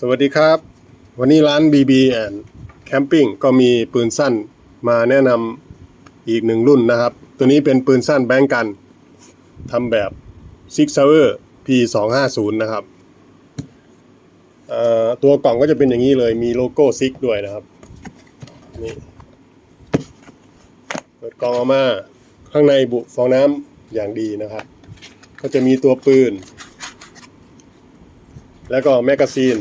สวัสดีครับ วันนี้ร้าน BB and Camping ก็มีปืนสั้นมาแนะนำอีกหนึ่งรุ่นนะครับ ตัวนี้เป็นปืนสั้นแบงกันทำแบบ Six Sauer P250 นะครับ ตัวกล่องก็จะเป็นอย่างนี้เลยมีโลโก้ซิกด้วยนะครับนี่เปิดกล่องออกมาข้างในบุฟองน้ำอย่างดีนะครับ ก็จะมีตัวปืนแล้วก็แมกกาซีน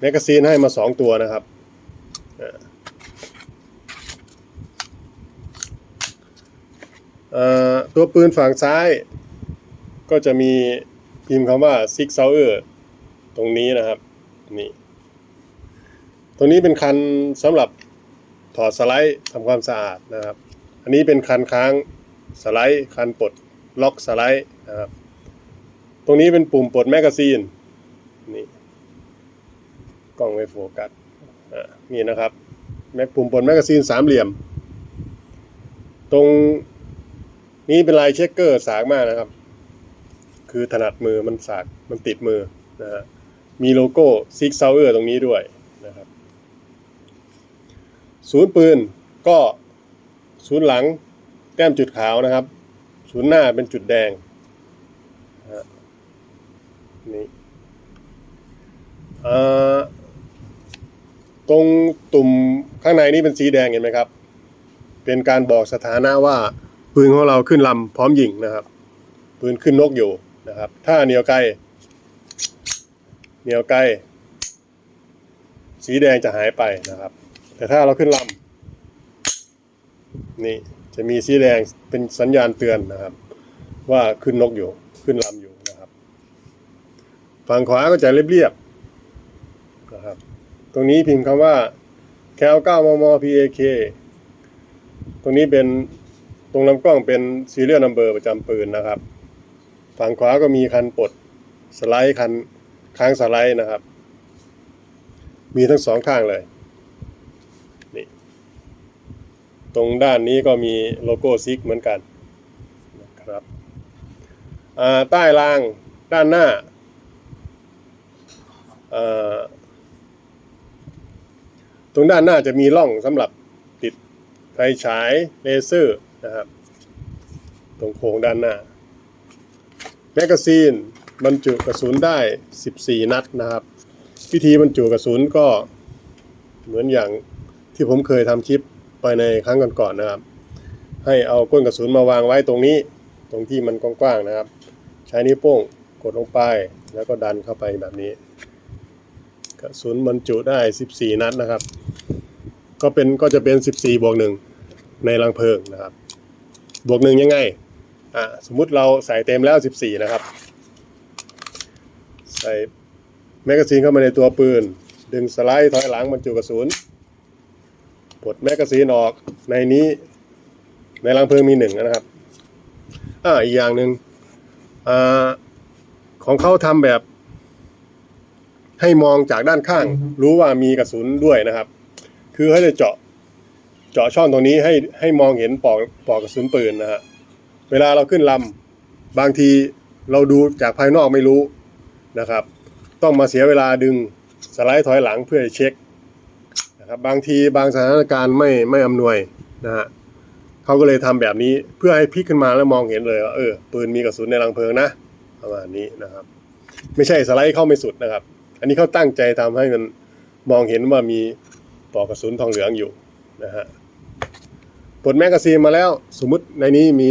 แมกกาซีนให้มาสองตัวนะครับอ่าตัวปืนฝั่งซ้าย ก็จะมีพิมพ์คำว่า Six Sauer ตรงนี้นะครับ นี่ ตรงนี้เป็นคันสำหรับถอดสไลด์ทำความสะอาดนะครับ อันนี้เป็นคันค้างสไลด์ คันปลดล็อกสไลด์นะครับ ตรงนี้เป็นปุ่มปลดแมกกาซีน นี่ กล้องไม่โฟกัสอ่านี่นะครับแม็กปุ่มปลดแมกกาซีนสามเหลี่ยม ตรงนี้เป็นลายเช็คเกอร์สากมากนะครับ คือถนัดมือมันสากมันติดมือนะฮะมีโลโก้ซิกซาวเออร์ตรงนี้ด้วยนะครับ ศูนย์ปืนก็ศูนย์หลังแต้มจุดขาวนะครับ ศูนย์หน้าเป็นจุดแดงนะนี่อ่า ตรงตุ่มข้างในนี่เป็นสีแดงเห็นไหมครับ เป็นการบอกสถานะว่าปืนของเราขึ้นลำพร้อมยิงนะครับ ปืนขึ้นนกอยู่นะครับ ถ้าเหนียวไกลเหนียวไกลสีแดงจะหายไปนะครับ แต่ถ้าเราขึ้นลำนี่จะมีสีแดงเป็นสัญญาณเตือนนะครับ ว่าขึ้นนกอยู่ขึ้นลำอยู่นะครับ ฝั่งขวาก็จะเรียบๆนะครับ ตรงนี้พิมพ์คำว่าแคล9มม PAK ตรงนี้เป็นตรงลำกล้องเป็นซีเรียลนัมเบอร์ประจำปืนนะครับ ฝั่งขวาก็มีคันปลดสไลด์คันค้างสไลด์นะครับ มีทั้งสองข้างเลยนี่ตรงด้านนี้ก็มีโลโก้ซิกเหมือนกันนะครับใต้รางด้านหน้าอ่อ ตรงด้านหน้าจะมีร่องสำหรับติดไฟฉายเลเซอร์นะครับ ตรงโค้งด้านหน้า แมกกาซีนบรรจุกระสุนได้ 14 นัดนะครับ วิธีบรรจุกระสุนก็เหมือนอย่างที่ผมเคยทำคลิปไปในครั้งก่อนๆนะครับ ให้เอาก้นกระสุนมาวางไว้ตรงนี้ ตรงที่มันกว้างๆนะครับ ใช้นิ้วโป้งกดลงไปแล้วก็ดันเข้าไปแบบนี้ กระสุนบรรจุได้ 14 นัดนะครับ ก็เป็นก็จะเป็น 14 บวกหนึ่งในรังเพลิงนะครับ บวกหนึ่งยังไงอ่าสมมุติเราใส่เต็มแล้ว 14 นะครับ ใส่แมกกาซีนเข้ามาในตัวปืน ดึงสไลด์ถอยหลังบรรจุกระสุนปลดแมกกาซีนออกในนี้ในรังเพลิงมีหนึ่งนะครับอ่าอีกอย่างหนึ่งอ่าของเขาทำแบบให้มองจากด้านข้าง รู้ว่ามีกระสุนด้วยนะครับ คือเขาจะเจาะเจาะช่องตรงนี้ให้ให้มองเห็นปลอกปลอกกระสุนปืนนะฮะเวลาเราขึ้นลำบางทีเราดูจากภายนอกไม่รู้นะครับ ต้องมาเสียเวลาดึงสไลด์ถอยหลังเพื่อเช็คนะครับบางทีบางสถานการณ์ไม่ไม่อำนวยนะฮะเขาก็เลยทำแบบนี้เพื่อให้พลิกขึ้นมาแล้วมองเห็นเลยว่าเออปืนมีกระสุนในรังเพลิงนะประมาณนี้นะครับ ไม่ใช่สไลด์เข้าไม่สุดนะครับ อันนี้เขาตั้งใจทำให้มันมองเห็นว่ามี ปอกกระสุนทองเหลืองอยู่นะฮะปลดแมกกาซีนมาแล้ว สมมุติในนี้มี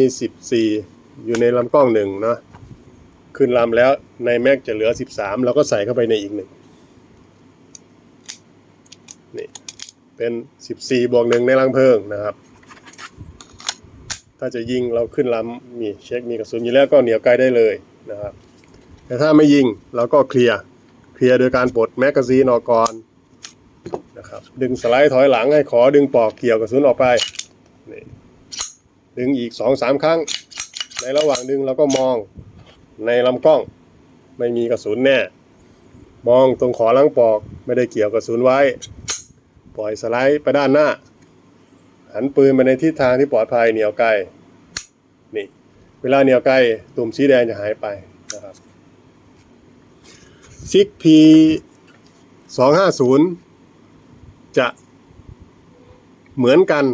14 อยู่ในลำกล้องหนึ่งเนาะขึ้นลำแล้วในแม็กจะเหลือ 13 เราก็ใส่เข้าไปในอีกหนึ่งนี่เป็น 14 บวกหนึ่งในรังเพลิงนะครับ ถ้าจะยิงเราขึ้นลำมีเช็คมีกระสุนอยู่แล้วก็เหนียวไกลได้เลยนะครับแต่ถ้าไม่ยิงเราก็เคลียร์เคลียร์โดยการปลดแมกกาซีนออกก่อน นะครับดึงสไลด์ถอยหลังให้ขอดึงปอกเกี่ยวกระสุนออกไปดึงอีกสองสามครั้ง ในระหว่างดึงเราก็มองในลำกล้องไม่มีกระสุนแน่ มองตรงขอลังปอกไม่ได้เกี่ยวกระสุนไว้ ปล่อยสไลด์ไปด้านหน้า หันปืนไปในทิศทางที่ปลอดภัยเหนียวไกลนี่เวลาเหนียวไกลตุ่มสีแดงจะหายไปนะครับซิกพีสองห้าศูนย์ จะเหมือนกัน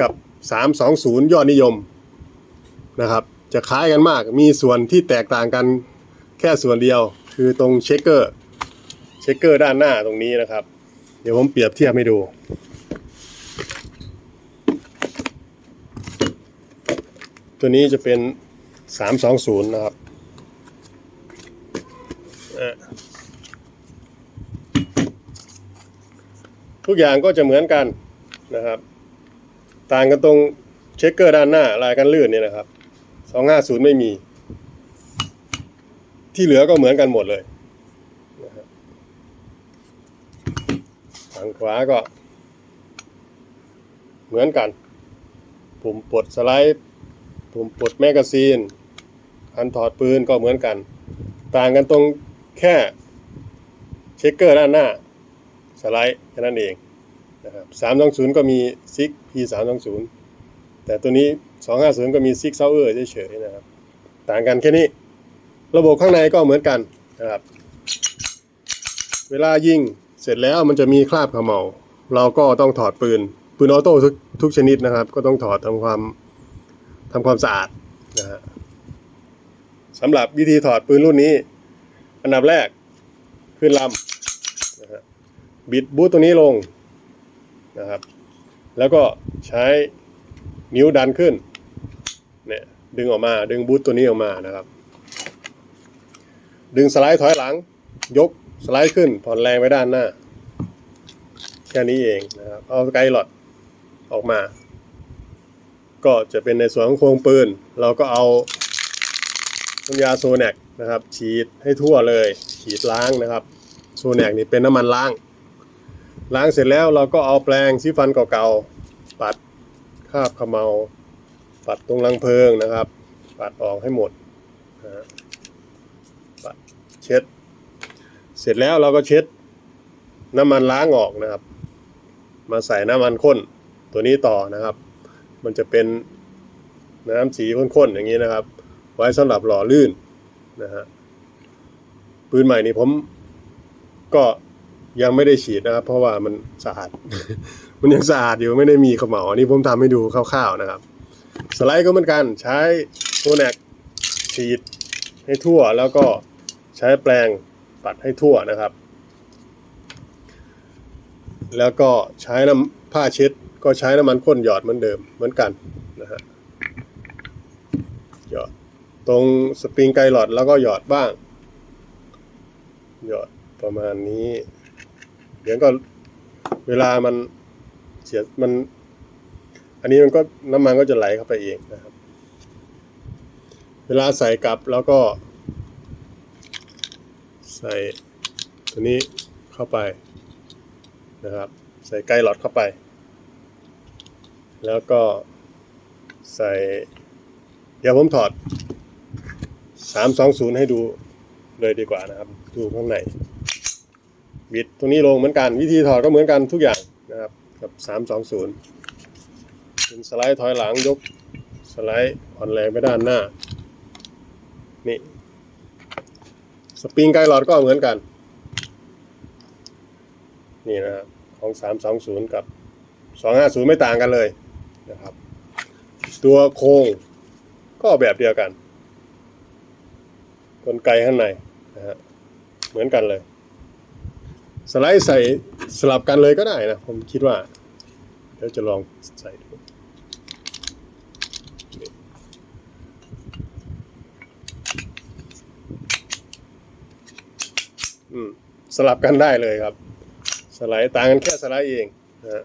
กับสามสองศูนย์ยอดนิยมนะครับ จะคล้ายกันมากมีส่วนที่แตกต่างกันแค่ส่วนเดียว คือตรงเช็คเกอร์เช็คเกอร์ด้านหน้าตรงนี้นะครับ เดี๋ยวผมเปรียบเทียบให้ดูตัวนี้จะเป็น 320 นะครับเอ่อ ทุกอย่างก็จะเหมือนกันนะครับ ต่างกันตรงเช็คเกอร์ด้านหน้าลายกันลื่นเนี่ยนะครับ 250 ไม่มี ที่เหลือก็เหมือนกันหมดเลยฝั่งขวาก็ เหมือนกัน ปุ่มปลดสไลด์ ปุ่มปลดแมกกาซีน อันถอดปืนก็เหมือนกัน ต่างกันตรงแค่เช็คเกอร์ด้านหน้า สไลด์แค่นั้นเองนะครับ320ก็มีซิก P 320แต่ตัวนี้250ก็มีซิกเซาเออร์เฉยๆนะครับ ต่างกันแค่นี้ ระบบข้างในก็เหมือนกันนะครับ เวลายิงเสร็จแล้วมันจะมีคราบขมเมาเราก็ต้องถอดปืน ปืนออโต้ทุกทุกชนิดนะครับ ก็ต้องถอดทำความทำความสะอาดนะฮะสำหรับวิธีถอดปืนรุ่นนี้ อันดับแรกขึ้นลำนะฮะ บิดบูตตรงนี้ลงนะครับ แล้วก็ใช้นิ้วดันขึ้นเนี่ยดึงออกมาดึงบูตตัวนี้ออกมานะครับ ดึงสไลด์ถอยหลัง ยกสไลด์ขึ้นผ่อนแรงไปด้านหน้า แค่นี้เองนะครับเอาไกด์หลอดออกมา ก็จะเป็นในส่วนของโครงปืน เราก็เอาน้ำยาโซแนกนะครับ ฉีดให้ทั่วเลย ฉีดล้างนะครับ โซแนกนี่เป็นน้ำมันล้าง ล้างเสร็จแล้วเราก็เอาแปรงสีฟันเก่าๆ ปัดคราบเขมเมาปัดตรงรังเพลิงนะครับ ปัดออกให้หมดนะปัดเช็ด เสร็จแล้วเราก็เช็ดน้ำมันล้างออกนะครับ มาใส่น้ำมันข้นตัวนี้ต่อนะครับ มันจะเป็นน้ำสีข้นๆอย่างนี้นะครับ ไว้สำหรับหล่อลื่นนะฮะปืนใหม่นี้ผมก็ ยังไม่ได้ฉีดนะครับ เพราะว่ามันสะอาด มันยังสะอาดอยู่ไม่ได้มีเขมเหลาอันนี้ผมทำให้ดูคร่าวๆนะครับ สไลด์ก็เหมือนกันใช้โซแนกฉีดให้ทั่วแล้วก็ใช้แปรงปัดให้ทั่วนะครับ แล้วก็ใช้น้ำผ้าเช็ด ก็ใช้น้ำมันข้นหยอดเหมือนเดิมเหมือนกันนะฮะหยอดตรงสปริงไกลหลอดแล้วก็หยอดบ้าง หยอดประมาณนี้ เดี๋ยวก็เวลามันเสียมัน อันนี้มันก็น้ำมันก็จะไหลเข้าไปเองนะครับ เวลาใส่กลับแล้วก็ ใส่ตัวนี้เข้าไปนะครับ ใส่ไกลหลอดเข้าไป แล้วก็ใส่ เดี๋ยวผมถอด 320 ให้ดูเลยดีกว่านะครับ ดูข้างใน บิดตรงนี้ลงเหมือนกันวิธีถอดก็เหมือนกันทุกอย่างนะครับกับ 320เป็นสไลด์ถอยหลังยกสไลด์ผ่อนแรงไปด้านหน้านี่สปริงไกลหลอดก็เหมือนกัน นี่นะครับของ 320 กับ 250 ไม่ต่างกันเลยนะครับ ตัวโครงก็แบบเดียวกัน กลไกข้างในนะฮะเหมือนกันเลย สไลด์ใส่สลับกันเลยก็ได้นะ ผมคิดว่า เดี๋ยวจะลองใส่ดูสลับกันได้เลยครับ สไลด์ต่างกันแค่สไลด์เองนะ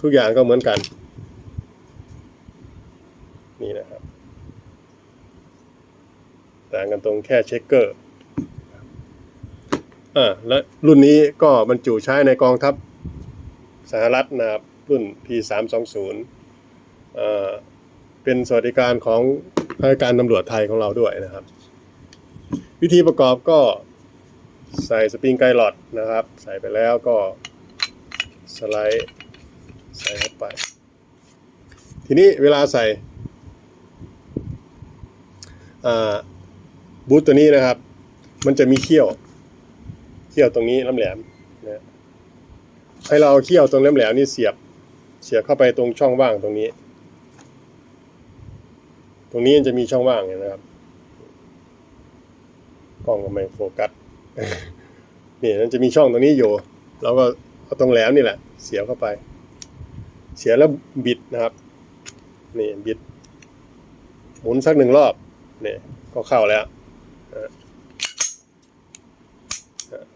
ทุกอย่างก็เหมือนกัน นี่นะครับ ต่างกันตรงแค่เช็คเกอร์ อ่าและรุ่นนี้ก็บรรจุใช้ในกองทัพสหรัฐนะครับรุ่น P320 เอ่อเป็นสวัสดิการของข้าราชการตำรวจไทยของเราด้วยนะครับ วิธีประกอบก็ใส่สปริงไกลอดนะครับ ใส่ไปแล้วก็สไลด์ใส่เข้าไป ทีนี้เวลาใส่อ่าบูทตัวนี้นะครับ มันจะมีเขี้ยว ขี้ยวตรงนี้แหลมนะให้เราเขี้ยวตรงแหลมๆนี่เสียบ เสียบเข้าไปตรงช่องว่างตรงนี้ ตรงนี้จะมีช่องว่างเห็นะครับ กล้องก็ไม่โฟกัสนี่มันจะมีช่องตรงนี้อยู่ เราก็เอาตรงแหลมนี่แหละ เสียบเข้าไป เสียบแล้วบิดนะครับ นี่บิด หมุนสักหนึ่งรอบนี่ก็เข้าแล้วอะอะ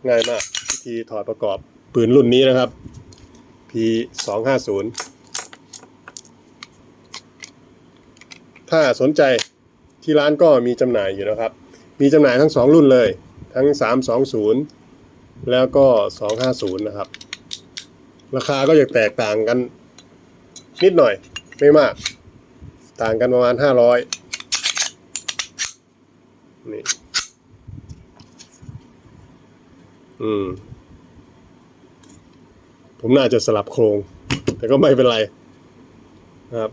ง่ายมากวิธีถอดประกอบปืนรุ่นนี้นะครับ P 2 5 0 ถ้าสนใจที่ร้านก็มีจำหน่ายอยู่นะครับ มีจำหน่ายทั้งสองรุ่นเลย ทั้ง 320 แล้วก็ 250 นะครับ ราคาก็จะแตกต่างกันนิดหน่อยไม่มาก ต่างกันประมาณ 500นี่ อืม ผมน่าจะสลับโครง แต่ก็ไม่เป็นไรนะครับ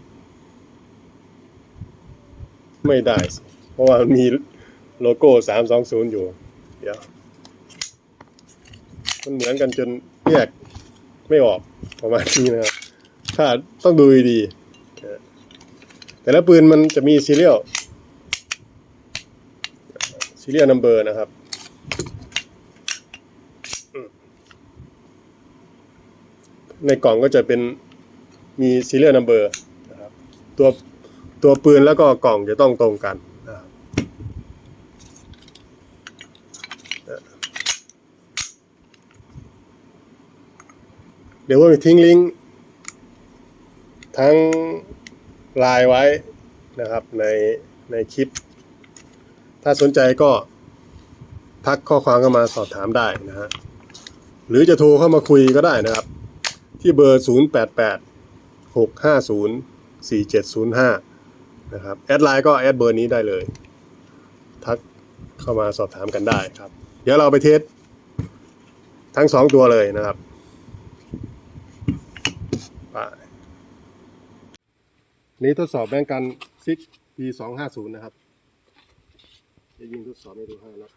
ไม่ได้ เพราะว่ามีโลโก้320องศูนย์อยู่ เดี๋ยว มันเหมือนกันจนแยกไม่ออกประมาณนี้นะครับ ถ้าต้องดูดี แต่ละปืนมันจะมีซีเรียลซีเรียลนัมเบอร์นะครับ ในกล่องก็จะเป็นมีซีเรียลนัมเบอร์นะครับตัวตัวปืนแล้วก็กล่องจะต้องตรงกันนะครับเดี๋ยวว่าไปทิ้งลิงก์ทั้งลน์ไว้นะครับในในคลิป ถ้าสนใจก็ทักข้อความเข้ามาสอบถามได้นะฮะหรือจะโทรเข้ามาคุยก็ได้นะครับ ที่เบอร์ 0 8 8 6 5 0 4 7 0 5 นะครับ แอดไลน์ก็แอดเบอร์นี้ได้เลย ทักเข้ามาสอบถามกันได้ครับ เดี๋ยวเราไปเทสทั้งสองตัวเลยนะครับไปนี้ทดสอบแบงกันซิก P 2 5 0นะครับ จะยิงทดสอบให้ดูให้นะ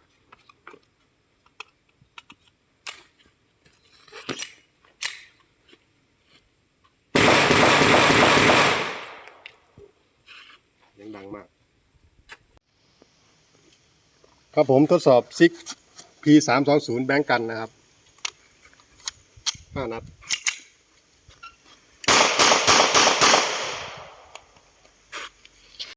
ยังดังมาก ครับผมทดสอบซิก P 3 2 0แบงกันนะครับห้านัด